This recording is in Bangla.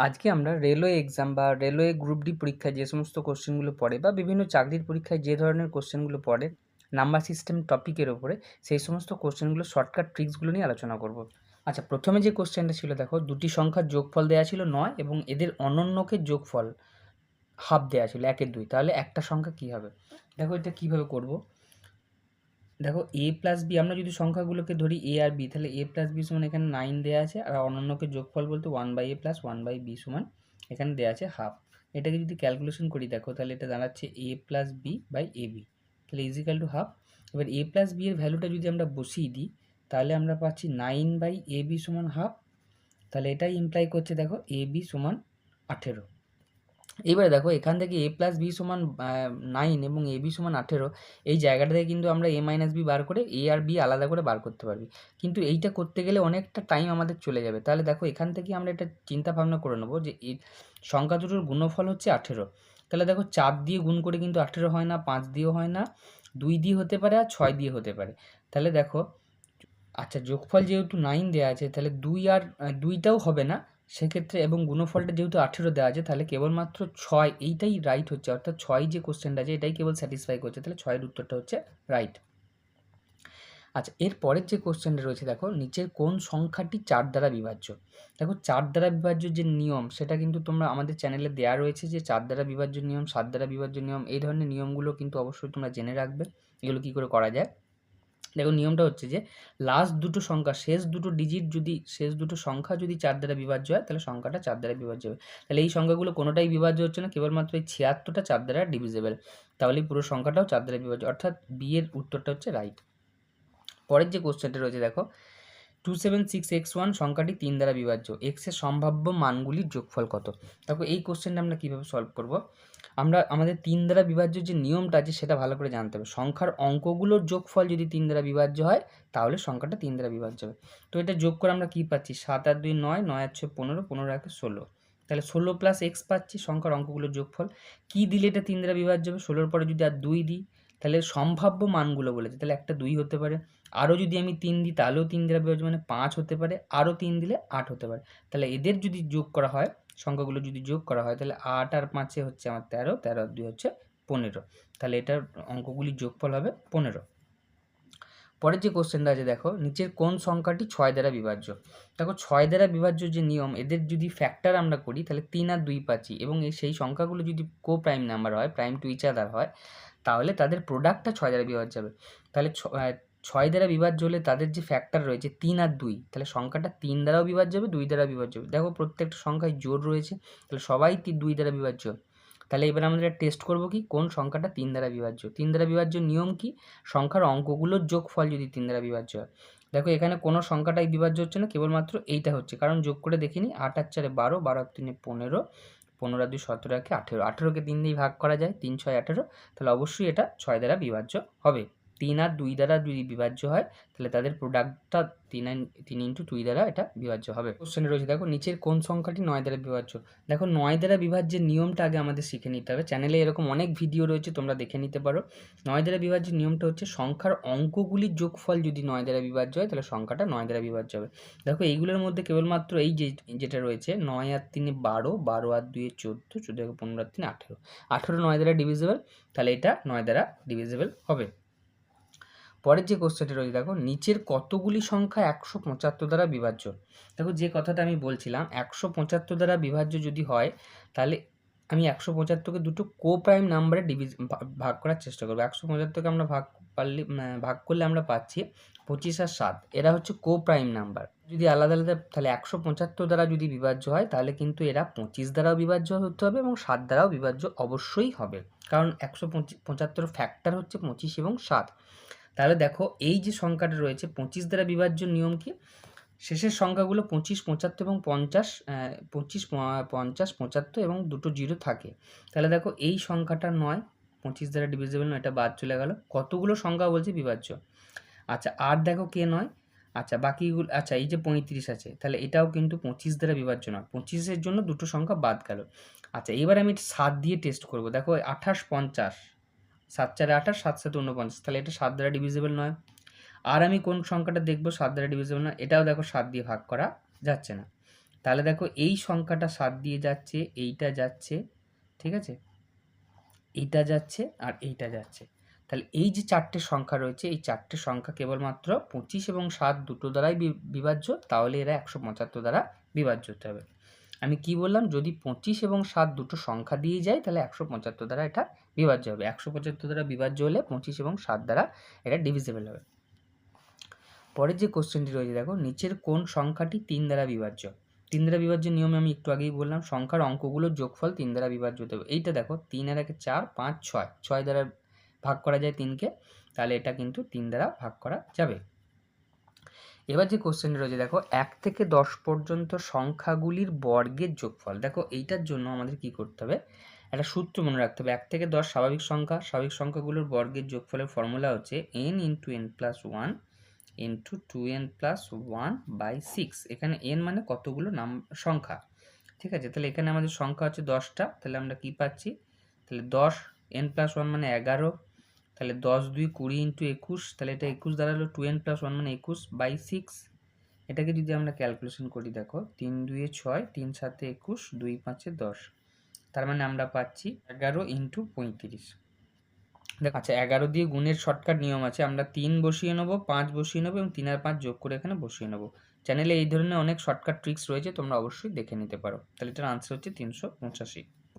আজকে আমরা রেলওয়ে এক্সাম বা রেলওয়ে গ্রুপ ডি পরীক্ষায় যে সমস্ত কোশ্চেনগুলো পড়ে বা বিভিন্ন চাকরির পরীক্ষায় যে ধরনের কোশ্চেনগুলো পড়ে নাম্বার সিস্টেম টপিকের ওপরে সেই সমস্ত কোশ্চেনগুলো শর্টকাট ট্রিক্সগুলো নিয়ে আলোচনা করব। আচ্ছা প্রথমে যে কোশ্চেনটা ছিল, দেখো, দুটি সংখ্যার যোগফল দেওয়া ছিল নয় এবং এদের অনন্যকে যোগফল হাফ দেওয়া ছিল একের দুই। তাহলে একটা সংখ্যা কী হবে? দেখো এটা কীভাবে করব? দেখো এ প্লাস বি আমরা যদি সংখ্যাগুলোকে ধরি এ আর বি তাহলে এ প্লাস বি সমান এখানে নাইন দেওয়া আছে, আর অনন্যকে যোগফল বলতে one by A plus one by B সমান এখানে দেওয়া আছে হাফ এটাকে যদি ক্যালকুলেশন করি, দেখো তাহলে এটা দাঁড়াচ্ছে A plus B by A B তাহলে ইজিক্যাল টু হাফ এবার এ প্লাস বি এর ভ্যালুটা যদি আমরা বসিয়ে দিই, তাহলে আমরা পাচ্ছি নাইন বাই এ বি সমান হাফ তাহলে এটাই ইমপ্লাই করছে দেখো এ বি সমান আঠেরো। এবারে দেখো এখান থেকে এ প্লাস বি সমান নাইন এবং এ বি সমান আঠেরো, এই জায়গাটা থেকে কিন্তু আমরা এ মাইনাস বি বার করে এ আর বি আলাদা করে বার করতে পারবি। কিন্তু এইটা করতে গেলে অনেকটা টাইম আমাদের চলে যাবে। তাহলে দেখো এখান থেকে আমরা এটা চিন্তা ভাবনা করে নেব যে সংখ্যা দুটোর গুণফল হচ্ছে আঠেরো। তাহলে দেখো চার দিয়ে গুণ করে কিন্তু আঠেরো হয় না, পাঁচ দিয়েও হয় না, দুই দিয়ে হতে পারে আর ছয় দিয়ে হতে পারে। তাহলে দেখো আচ্ছা যোগফল যেহেতু নাইন দেওয়া আছে, তাহলে দুই আর, দুইটাও হবে না সেক্ষেত্রে এবং গুণফলটা যেহেতু আঠেরো দেওয়া আছে, তাহলে কেবলমাত্র ছয়, এইটাই রাইট হচ্ছে। অর্থাৎ ছয় যে কোশ্চেনটা আছে, এটাই কেবল স্যাটিসফাই করছে। তাহলে ছয়ের উত্তরটা হচ্ছে রাইট আচ্ছা এর পরের যে কোশ্চেনটা রয়েছে, দেখো, নিচের কোন সংখ্যাটি চার দ্বারা বিভাজ্য? দেখো, চার দ্বারা বিভাজ্য যে নিয়ম, সেটা কিন্তু তোমরা আমাদের চ্যানেলে দেওয়া রয়েছে যে চার দ্বারা বিভাজ্য নিয়ম, সাত দ্বারা বিভাজ্য নিয়ম, এই ধরনের নিয়মগুলো কিন্তু অবশ্যই তোমরা জেনে রাখবে। এগুলো কী করে করা যায়? দেখো নিয়মটা হচ্ছে যে লাস্ট দুটো সংখ্যা, শেষ দুটো ডিজিট যদি, শেষ দুটো সংখ্যা যদি চার দ্বারা বিভাজ্য হয়, তাহলে সংখ্যাটা চার দ্বারা বিভাজ্য হবে। তাহলে এই সংখ্যাগুলো কোনোটাই বিভাজ্য হচ্ছে না, কেবলমাত্র এই ছিয়াত্তরটা চার দ্বারা ডিভিজেবল তাহলে পুরো সংখ্যাটাও চার দ্বারা বিভাজ্য, অর্থাৎ বি এর উত্তরটা হচ্ছে রাইট পরের যে কোশ্চেনটা রয়েছে দেখো two seven six x one সংখ্যাটি তিন দ্বারা বিভাজ্য এক্সের সম্ভাব্য মানগুলির যোগফল কত? দেখো এই কোশ্চেনটা আমরা কীভাবে সলভ করব? আমরা আমাদের তিন দ্বারা বিভাজ্য যে নিয়মটা আছে সেটা ভালো করে জানতে হবে। সংখ্যার অঙ্কগুলোর যোগফল যদি তিন দ্বারা বিভাজ্য হয়, তাহলে সংখ্যাটা তিন দ্বারা বিভাজ্য হবে। তো এটা যোগ করে আমরা কী পাচ্ছি? সাত আর দুই নয় নয় আর ছয় পনেরো পনেরো একে ষোলো। তাহলে ষোলো প্লাস এক্স পাচ্ছি, সংখ্যার অঙ্কগুলোর যোগফল। কী দিলে এটা তিন দ্বারা বিভাজ্য হবে? ষোলোর পরে যদি আর দুই দিই, তাহলে সম্ভাব্য মানগুলো বলেছে। তাহলে একটা দুই হতে পারে। আরও যদি আমি তিন দিই, তাহলেও তিন দ্বারা বিভাজ্য মানে পাঁচ হতে পারে, আরও তিন দিলে আট হতে পারে। তাহলে এদের যদি যোগ করা হয়, সংখ্যাগুলো যদি যোগ করা হয়, তাহলে আট আর পাঁচে হচ্ছে আমার তেরো তেরো দুই হচ্ছে পনেরো। তাহলে এটার অঙ্কগুলির যোগফল হবে পনেরো। পরের যে কোশ্চেনটা আছে, দেখো, নিচের কোন সংখ্যাটি ছয় দ্বারা বিভাজ্য? দেখো, ছয় দ্বারা বিভাজ্য যে নিয়ম, এদের যদি ফ্যাক্টর আমরা করি, তাহলে তিন আর দুই পাচ্ছি এবং সেই সংখ্যাগুলো যদি কো প্রাইম নাম্বার হয় প্রাইম টু ইচ আদার হয়, তাহলে তাদের প্রোডাক্টটা ছয় দ্বারা বিভাজ্য হবে। তাহলে ছয় দ্বারা বিভাজ্য হলে তাদের যে ফ্যাক্টর রয়েছে তিন আর দুই, তাহলে সংখ্যাটা তিন দ্বারাও বিভাজ্য হবে, দুই দ্বারা বিভাজ্য হবে। দেখো প্রত্যেকটা সংখ্যায় জোর রয়েছে, তাহলে সবাই দুই দ্বারা বিভাজ্য তাহলে এবার আমরা টেস্ট করব কি, কোন সংখ্যাটা তিন দ্বারা বিভাজ্য তিন দ্বারা বিভাজ্য নিয়ম কি? সংখ্যার অঙ্কগুলোর যোগফল যদি তিন দ্বারা বিভাজ্য হয়। দেখো এখানে কোনো সংখ্যাটাই বিভাজ্য হচ্ছে না, কেবলমাত্র এইটা হচ্ছে। কারণ যোগ করে দেখিনি আট আর চারে বারো বারো আর তিনে পনেরো পনেরো দুই সতেরো একে আঠেরো। আঠেরোকে তিন দিয়ে ভাগ করা যায়, তিন, ছয়, আঠেরো। তাহলে অবশ্যই এটা ছয় দ্বারা বিভাজ্য হবে। তিন আর দুই দ্বারা যদি বিভাজ্য হয়, তাহলে তাদের প্রোডাক্টটা তিন তিন ইন্টু দুই দ্বারা এটা বিভাজ্য হবে। কোশ্চেনে রয়েছে, দেখো নিচের কোন সংখ্যাটি নয় দ্বারা বিভাজ্য? দেখো নয় দ্বারা বিভাজ্যের নিয়মটা আগে আমাদের শিখে নিতে হবে। চ্যানেলে এরকম অনেক ভিডিও রয়েছে, তোমরা দেখে নিতে পারো। নয় দ্বারা বিভাজ্যের নিয়মটা হচ্ছে, সংখ্যার অঙ্কগুলির যোগফল যদি নয় দ্বারা বিভাজ্য হয়, তাহলে সংখ্যাটা নয় দ্বারা বিভাজ্য হবে। দেখো এইগুলোর মধ্যে কেবলমাত্র এই যে, যেটা রয়েছে, নয় আর তিনে বারো বারো আর দুয়ে চোদ্দ চোদ্দ পনেরো আর তিনে আঠেরো। আঠেরো নয় দ্বারা ডিভিজেবল তাহলে এটা নয় দ্বারা ডিভিজেবল হবে। পরের যে কোশ্চেনটি রয়েছে, দেখো, নিচের কতগুলি সংখ্যা একশো পঁচাত্তর দ্বারা বিভাজ্য? দেখো, যে কথাটা আমি বলছিলাম, একশো পঁচাত্তর দ্বারা বিভাজ্য যদি হয়, তাহলে আমি একশো পঁচাত্তরকে দুটো কো প্রাইম নাম্বারে ডিভিজ ভাগ করার চেষ্টা করব। একশো পঁচাত্তরকে আমরা ভাগ পারলে ভাগ করলে আমরা পাচ্ছি পঁচিশ আর সাত। এরা হচ্ছে কো প্রাইম নাম্বার যদি আলাদা আলাদা, তাহলে একশো পঁচাত্তর দ্বারা যদি বিভাজ্য হয়, তাহলে কিন্তু এরা পঁচিশ দ্বারাও বিভাজ্য হতে হবে এবং সাত দ্বারাও বিভাজ্য অবশ্যই হবে। কারণ একশো পঁচাত্তর ফ্যাক্টর হচ্ছে পঁচিশ এবং সাত। তাহলে দেখো এই যে সংখ্যাটা রয়েছে পঁচিশ দ্বারা বিভাজ্য নিয়ম কি? শেষের সংখ্যাগুলো পঁচিশ, পঁচাত্তর এবং পঞ্চাশ পঁচিশ পঞ্চাশ, পঁচাত্তর এবং দুটো জিরো থাকে। তাহলে দেখো এই সংখ্যাটা নয়, পঁচিশ দ্বারা ডিভিজেবল নয়, এটা বাদ চলে গেল। কতগুলো সংখ্যা বলছে? বিভাজ্য। আচ্ছা আর দেখো কে নয়? আচ্ছা বাকিগুলো আচ্ছা এই যে পঁয়ত্রিশ আছে, তাহলে এটাও কিন্তু পঁচিশ দ্বারা বিভাজ্য নয়। পঁচিশের জন্য দুটো সংখ্যা বাদ গেল। আচ্ছা এবার আমি সাত দিয়ে টেস্ট করব। দেখো, আঠাশ, পঞ্চাশ। সাত চারে আঠাশ, সাত সাত উনপঞ্চাশ তাহলে এটা সাত দ্বারা ডিভিজিবল নয়। আর আমি কোন সংখ্যাটা দেখব সাত দ্বারা ডিভিজিবল নয়, এটাও দেখো সাত দিয়ে ভাগ করা যাচ্ছে না। তাহলে দেখো এই সংখ্যাটা সাত দিয়ে যাচ্ছে, এইটা যাচ্ছে, ঠিক আছে? এইটা যাচ্ছে আর এইটা যাচ্ছে। তাহলে এই যে চারটে সংখ্যা রয়েছে, এই চারটে সংখ্যা কেবলমাত্র পঁচিশ এবং সাত দুটো দ্বারাই বিভাজ্য, তাহলে এরা একশো পঁচাত্তর দ্বারা বিভাজ্য হতে হবে। আমি কি বললাম? যদি পঁচিশ এবং সাত দুটো সংখ্যা দিয়ে যায়, তাহলে একশো পঁচাত্তর দ্বারা এটা বিভাজ্য হবে। একশো পঁচাত্তর দ্বারা বিভাজ্য হলে পঁচিশ এবং সাত দ্বারা এটা ডিভিজিবল হবে। পরের যে কোশ্চেনটি রয়েছে, দেখো, নিচের কোন সংখ্যাটি তিন দ্বারা বিভাজ্য? তিন দ্বারা বিভাজ্য নিয়মে আমি একটু আগেই বললাম, সংখ্যার অঙ্কগুলোর যোগফল তিন দ্বারা বিভাজ্য হতে হবে। এইটা দেখো, তিন আর একে চার, পাঁচ, ছয়। ছয় দ্বারা ভাগ করা যায় তিনকে, তাহলে এটা কিন্তু তিন দ্বারা ভাগ করা যাবে। এবার যে কোশ্চেনটা রয়েছে, দেখো, এক থেকে দশ পর্যন্ত সংখ্যাগুলির বর্গের যোগফল। দেখো, এইটার জন্য আমাদের কি করতে হবে? একটা সূত্র মনে রাখতে হবে। এক থেকে দশ স্বাভাবিক সংখ্যা, স্বাভাবিক সংখ্যাগুলোর বর্গের যোগফলের ফর্মুলা হচ্ছে n into n plus one into two n plus one by six এখানে এন মানে কতগুলো নাম, সংখ্যা। ঠিক আছে? তাহলে এখানে আমাদের সংখ্যা হচ্ছে দশটা। তাহলে আমরা কি পাচ্ছি? তাহলে দশ এন প্লাস ওয়ান মানে এগারো তাহলে দশ, দুই, কুড়ি ইন্টু একুশ, তাহলে এটা একুশ দাঁড়াল টু এন প্লাস ওয়ান মানে একুশ বাই সিক্স এটাকে যদি আমরা ক্যালকুলেশন করি দেখো, তিন দুইয়ে ছয়, তিন, সাতে একুশ, দুই, পাঁচে দশ। তার মানে আমরা পাচ্ছি এগারো ইন্টু পঁয়ত্রিশ। দেখো আচ্ছা এগারো দিয়ে গুণের শর্টকাট নিয়ম আছে, আমরা তিন বসিয়ে নেব, পাঁচ বসিয়ে নেব এবং তিন আর পাঁচ যোগ করে এখানে বসিয়ে নেব। চ্যানেলে এই ধরনের অনেক শর্টকাট ট্রিক্স রয়েছে, তোমরা অবশ্যই দেখে নিতে পারো। তাহলে এটার আনসার হচ্ছে তিনশো পঁচাশি।